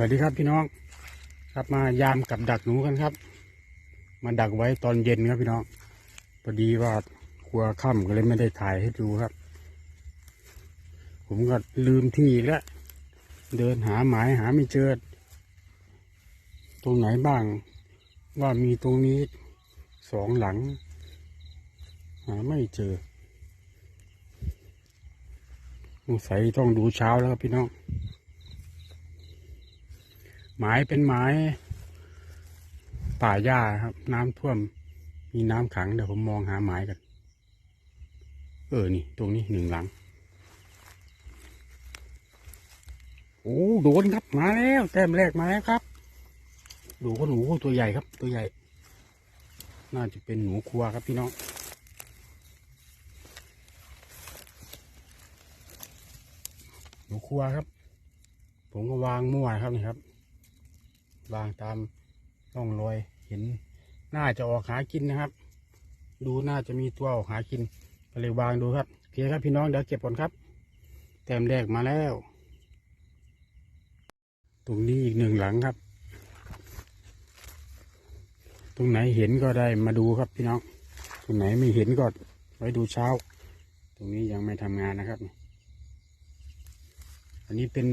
วัสดีครับพี่น้อง ครับมายามกับดักหนูกันครับ มาดักไว้ตอนเย็นครับพี่น้องพอดีว่าครัวค่ำก็เลยไม่ได้ถ่ายให้ดูครับ ผมก็ลืมที่อีกแล้วเดินหาหมายหาไม่เจอ ตรงไหนบ้าง ว่ามีตรงนี้สองหลัง หาไม่เจอสงสัยต้องดูเช้าแล้วครับพี่น้อง หมายเป็นหมายป่าหญ้าครับ น้ำท่วม มีน้ำขังเดี๋ยวผมมองหาหมายกัน เออนี่ ตรงนี้หนึ่งหลัง โอ้โดนครับมาแล้วแต้มแรกมาแล้วครับดูก็หนูตัวใหญ่ครับ ตัวใหญ่ น่าจะเป็นหนูครัวครับพี่น้องหนูครัวครับ ผมก็วางมั่วครับนี่ครับ วางตามร่องรอยเห็นน่าจะออกหากินนะครับ ดูน่าจะมีตัวออกหากินก็เลยวางดูครับโอเคครับพี่น้องเดี๋ยวเก็บก่อนครับ แต้มแรกมาแล้ว ตรงนี้อีกหนึ่งหลังครับ ตรงไหนเห็นก็ได้มาดูครับพี่น้องตรงไหนไม่เห็นก็ไว้ดูเช้า ตรงนี้ยังไม่ทำงานนะครับ อันนี้เป็น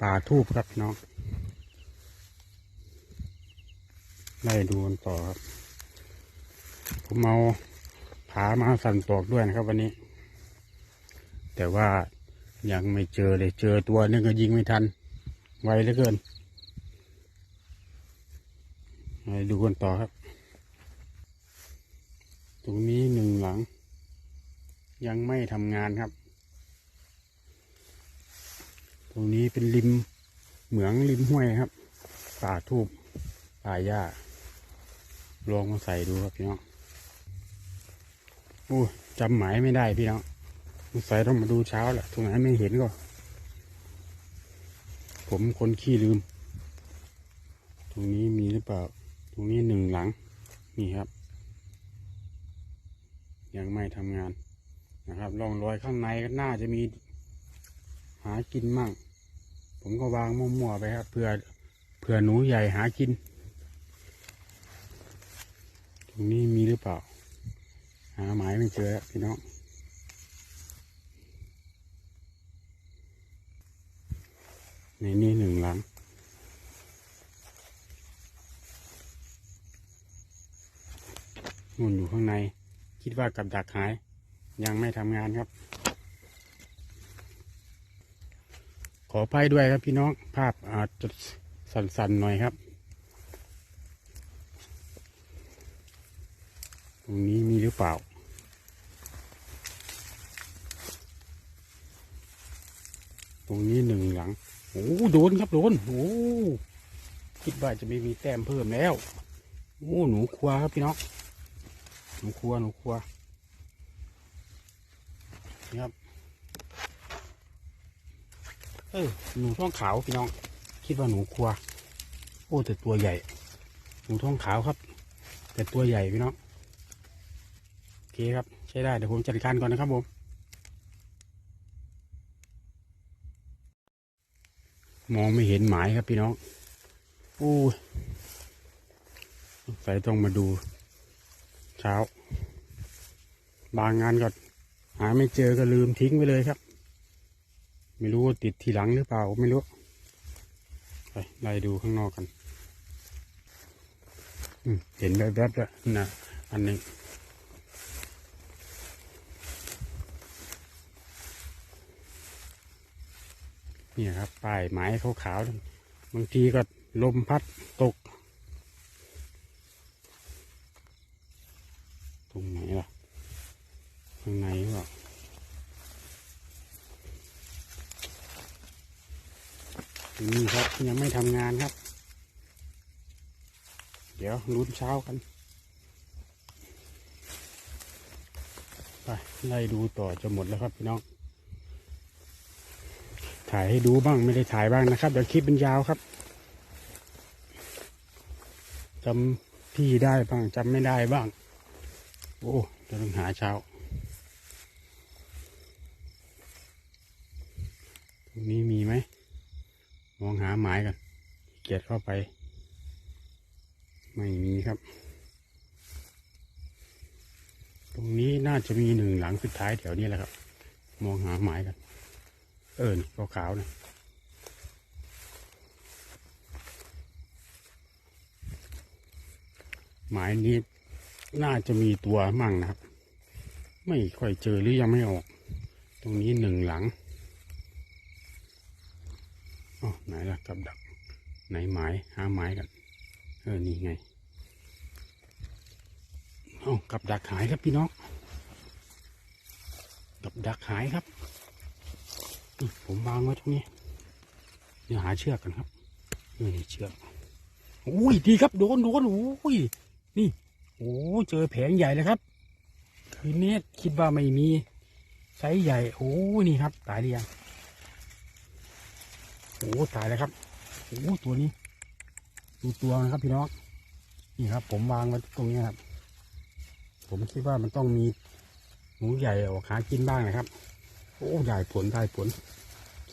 ป่าทูบครับพี่น้อง ไล่ดูกันต่อครับ ผมเอาผามาสั่นตอกด้วยนะครับ วันนี้ แต่ว่ายังไม่เจอเลยเจอตัวนึงก็ยิงไม่ทัน ไวเหลือเกินไปดูกันต่อครับ ตรงนี้หนึ่งหลัง ยังไม่ทำงานครับ ตรงนี้เป็นริมเหมืองริมห้วยครับ ป่าทูบป่าหญ้า ลองมาใส่ดูครับพี่น้องโอ้ยจำหมายไม่ได้พี่น้องสงสัยต้องมาดูเช้าแหละตรงไหนไม่เห็นก็ ผมคนขี้ลืม ตรงนี้มีหรือเปล่า ตรงนี้หนึ่งหลัง นี่ครับ ยังไม่ทำงานนะครับร่องรอยข้างในก็น่าจะมีหากินมั่ง ผมก็วางมั่วๆไปครับเพื่อเพื่อหนูใหญ่หากิน รงนี้มีหรือเปล่า หาหมายไม่เจอครับพี่น้องในนี้หนึ่งหลังนู่นอยู่ข้างใน คิดว่ากับดักหาย ยังไม่ทำงานครับ ขออภัยด้วยครับพี่น้อง ภาพอาจจะสั่นๆหน่อยครับ รงนี้มีหรือเปล่า ตรงนี้หนึ่งหลัง โอ้โดนครับโดน โอ้คิดว่าจะไม่มีแต้มเพิ่มแล้ว โอ้หนูครัวครับพี่น้อง หนูครัวหนูครัวนี่ครับเออหนูท้องขาวพี่น้อง คิดว่าหนูครัว โอ้แต่ตัวใหญ่ หนูท้องขาวครับ แต่ตัวใหญ่พี่น้อง คครับ ใช้ได้ เดี๋ยวผมจัดการก่อนนะครับผมมองไม่เห็นหมายครับพี่น้องโอ้ยใส่ต้องมาดู เช้า บางงานก็หาไม่เจอก็ลืมทิ้งไปเลยครับ ไม่รู้ว่าติดทีหลังหรือเปล่าไม่รู้ ไปไล่ดูข้างนอกกันเห็นแวบๆแล้วนะอันหนึ่ง นี่ครับป้ายไม้ขาวๆบางทีก็ลมพัดตก ตรงไหนล่ะข้างในหรือเปล่านี่ครับยังไม่ทำงานครับ เดี๋ยวลุ้นเช้ากัน ไปไล่ดูต่อจะหมดแล้วครับพี่น้อง ถ่ายให้ดูบ้างไม่ได้ถ่ายบ้างนะครับเดี๋ยวคลิปเป็นยาวครับจำที่ได้บ้างจำไม่ได้บ้าง โอ้จะต้องหาเช้าตรงนี้มีไหม มองหาาหมายกันเกียดเข้าไป ไม่มีครับ ตรงนี้น่าจะมีหนึ่งหลังสุดท้ายแถวนี้แหละครับ มองหาหมายกัน เออนี่ขาวๆนะหมายนี้น่าจะมีตัวมั่งนะครับ ไม่ค่อยเจอหรือยังไม่ออก ตรงนี้หนึ่งหลังอ๋อไหนล่ะกับดัก ไหนหมายหาหมายกันเออนี่ไงเอ้ากับดักหายครับพี่น้อง กับดักหายครับ ผมวางไว้ตรงนี้ เดี๋ยวหาเชือกกันครับนี่เชือกอุ้ยดีครับโดนโดนโอ้ยนี่โอ้เจอแผงใหญ่เลยครับ คืนนี้คิดว่าไม่มีไซส์ใหญ่โอ้นี่ครับ ตายหรือยังโอ้ตายแล้วครับโอ้ตัวนี้ดูตัวนะครับพี่น้องนี่ครับ ผมวางไว้ตรงนี้ครับ ผมคิดว่ามันต้องมีหนูใหญ่ออกหากินบ้างนะครับ โอ้ใหญ่ผลได้ผล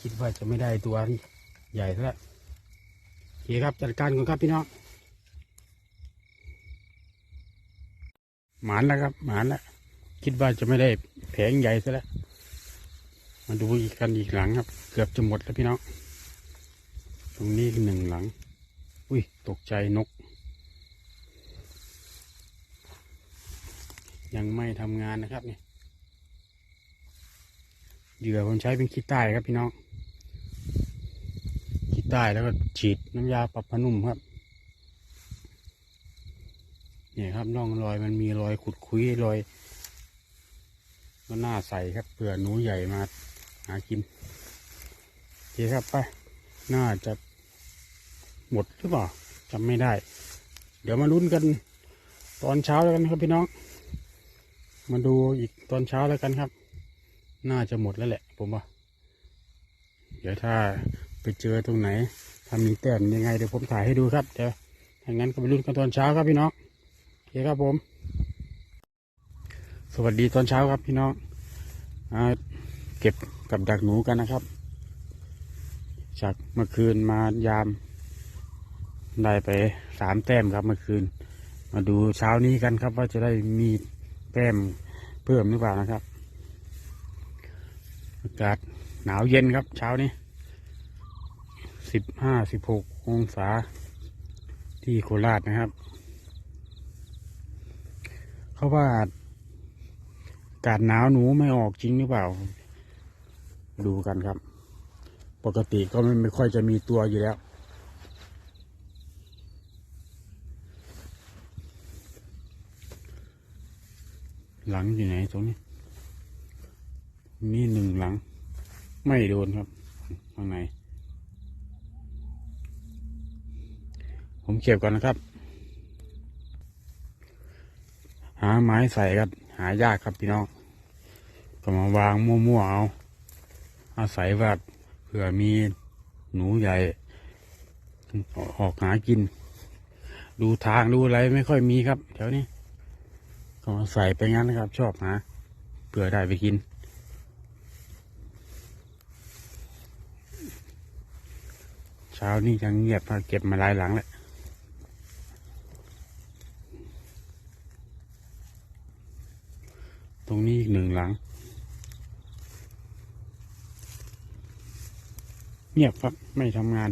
คิดว่าจะไม่ได้ตัวใหญ่ซะแล้วโอเคครับจัดการก่อนครับพี่น้องหมานแล้วครับหมานแล้วคิดว่าจะไม่ได้แผงใหญ่ซะแล้วมาดูอีกกันอีกหลังครับ เกือบจะหมดแล้วพี่น้องตรงนี้หนึ่งหลัง อุ้ยตกใจนก ยังไม่ทำงานนะครับเนี่ย เหยื่อผมใช้เป็นขี้ใต้ครับพี่น้องขี้ใต้แล้วก็ฉีดน้ำยาปรับผนุ่มครับเนี่ยครับร่องรอยมันมีรอยขุดคุยรอยก็น่าใส่ครับเผื่อหนูใหญ่มาหากินโอเคครับไปน่าจะหมดหรือเปล่าจำไม่ได้ เดี๋ยวมาลุ้นกันตอนเช้าแล้วกันครับพี่น้อง มาดูอีกตอนเช้าแล้วกันครับ น่าจะหมดแล้วแหละ ผมว่า เดี๋ยวถ้าไปเจอตรงไหนถ้ามีแต้มยังไงเดี๋ยวผมถ่ายให้ดูครับเดี๋ยวถ้างั้นก็ไปลุ้นกันตอนเช้าครับพี่น้องโอเคครับผม สวัสดีตอนเช้าครับพี่น้องอเก็บกับดักหนูกันนะครับ จากเมื่อคืนมายาม ได้ไปสามแต้มครับเมื่อคืน มาดูเช้านี้กันครับว่าจะได้มีแต้มเพิ่มหรือเปล่านะครับ อากาศหนาวเย็นครับ เช้านี้สิบห้าสิบหกองศาที่โคราชนะครับ เขาว่าอากาศหนาวหนูไม่ออกจริงหรือเปล่า ดูกันครับ ปกติก็ไม่ไม่ค่อยจะมีตัวอยู่แล้วหลังอยู่ไหนตรงนี้ นี่หนึ่งหลัง ไม่โดนครับข้างใน ผมเก็บก่อนนะครับ หาไม้ใส่ก็หายากครับพี่น้องก็มาวางมั่วๆเอาอาศัยว่าเผื่อมีหนูใหญ่ ออกหากิน ดูทางดูอะไรไม่ค่อยมีครับ แถวนี้ก็ใส่ไปงั้นนะครับ ชอบหาเผื่อได้ไปกิน เช้านี้ยังเงียบมาเก็บมาหลายหลังแล้วตรงนี้อีกหนึ่งหลัง เงียบครับไม่ทำงาน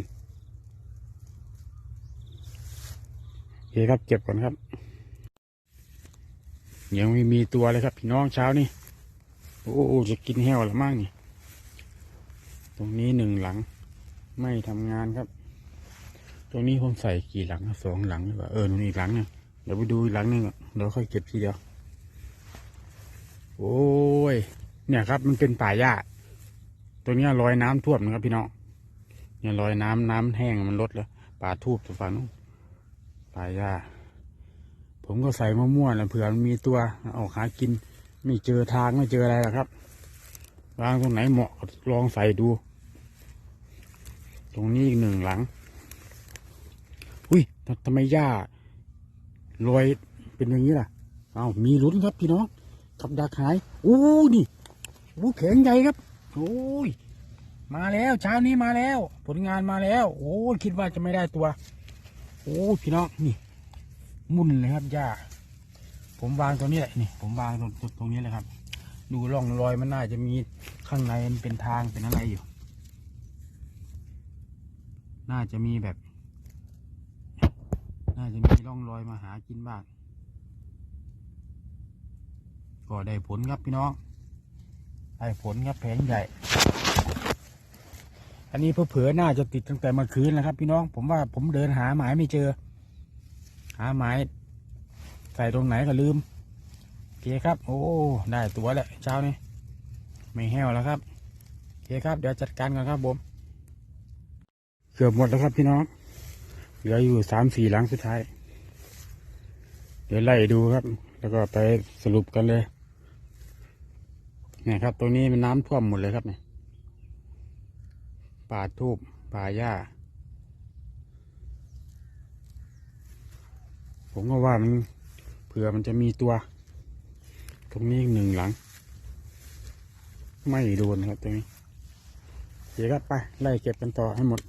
โอเคครับเก็บก่อนครับ ยังไม่มีตัวเลยครับ พี่น้องเช้านี่ โอ้จะกินแห้วหรือมั่งนี่ ตรงนี้หนึ่งหลัง ไม่ทำงานครับ ตรงนี้ผมใส่กี่หลังสองหลังหรือเปล่าเออตรงนี้อีกหลังหนึงเดี๋ยวไปดูอีกหลังหนึงก่อนเดี๋ยวค่อยเก็บทีเดียว โอ้ย เนี่ยครับ มันเป็นป่าหญ้าตัวนี้ลอยน้ำท่วมนะครับพี่น้องเนี่ยลอยน้ำน้ำแห้งมันลดแล้วป่าทูบตัวฝั่งนู้นป่าหญ้าผมก็ใส่มะม่วงแล้วเผื่อมันมีตัวออกหากิน ไม่เจอทางไม่เจออะไรหรอกครับวางตรงไหนเหมาะลองใส่ดู ตรงนี้อีกหนึ่งหลัง อุ้ยทำไมหญ้าลอยเป็นอย่างนี้ล่ะ เอามีลุ้นครับพี่น้องกับดักหายโอ้นี่โอ้แข็งใหญ่ครับโอ้ยมาแล้วเช้านี้มาแล้ว ผลงานมาแล้ว โอ้ยคิดว่าจะไม่ได้ตัว โอ้พี่น้องนี่ มุ่นเลยครับย่าผมวางตรงนี้แหละนี่ ผมวางตรงตรงตรงนี้เลยครับ ดูร่องรอยมันน่าจะมีข้างในมันเป็นทางเป็นอะไรอยู่ น่าจะมีแบบ น่าจะมีร่องรอยมาหากินบ้างก็ได้ผลครับพี่น้องได้ผลครับแผงใหญ่ อันนี้เผื่อๆน่าจะติดตั้งแต่เมื่อคืนแล้วครับ พี่น้องผมว่าผมเดินหาหมายไม่เจอ หาหมายใส่ตรงไหนก็ลืมโอเคครับ โอ้ได้ตัวแล้วเช้านี้ไม่แห้วแล้วครับโอเคครับ เดี๋ยวจัดการกันครับผม เกือบหมดแล้วครับพี่น้อง เหลืออยู่สามสี่หลังสุดท้าย เดี๋ยวไล่ดูครับ แล้วก็ไปสรุปกันเลย เนี่ยครับ ตรงนี้มันน้ำท่วมหมดเลยครับเนี่ย ป่าทูบป่าหญ้า ผมก็ว่ามันเผื่อมันจะมีตัว ตรงนี้อีกหนึ่งหลัง ไม่โดนครับตรงนี้เดี๋ยวครับไป ไล่เก็บกันต่อให้หมด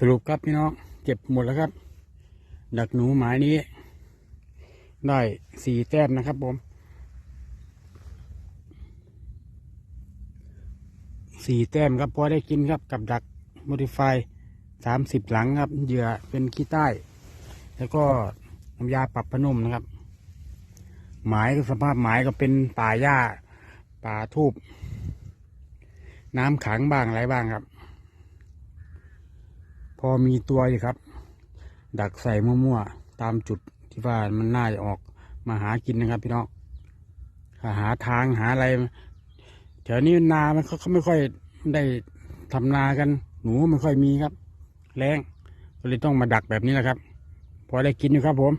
สรุปครับพี่น้องเก็บหมดแล้วครับ ดักหนูหมายนี้ ได้สี่แต้มนะครับผมสี่แต้มครับพอได้กินครับกับดักโมดิฟายสามสิบหลังครับเหยื่อเป็นขี้ใต้ แล้วก็น้ำยาปรับพนุ่มนะครับ หมายก็สภาพหมายก็เป็นป่าหญ้าป่าทูบน้ำขังบ้างอะไรบ้างครับ พอมีตัวอยู่ครับ ดักใส่มั่วๆ ตามจุดที่ว่ามันน่าจะออกมาหากินนะครับพี่น้องหาทางหาอะไร แถวนี้นามันเขาไม่ค่อยได้ทำนากัน หนูไม่ค่อยมีครับ แรงก็เลยต้องมาดักแบบนี้แหละครับ พอได้กินอยู่ครับผม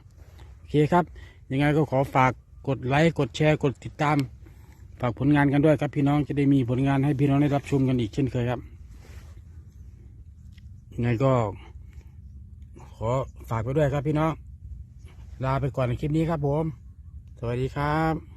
โอเคครับ ยังไงก็ขอฝากกดไลค์กดแชร์กดติดตาม ฝากผลงานกันด้วยครับพี่น้องจะได้มีผลงานให้พี่น้องได้รับชมกันอีกเช่นเคยครับ ไงก็ขอฝากไปด้วยครับพี่น้องลาไปก่อนในคลิปนี้ครับผม สวัสดีครับ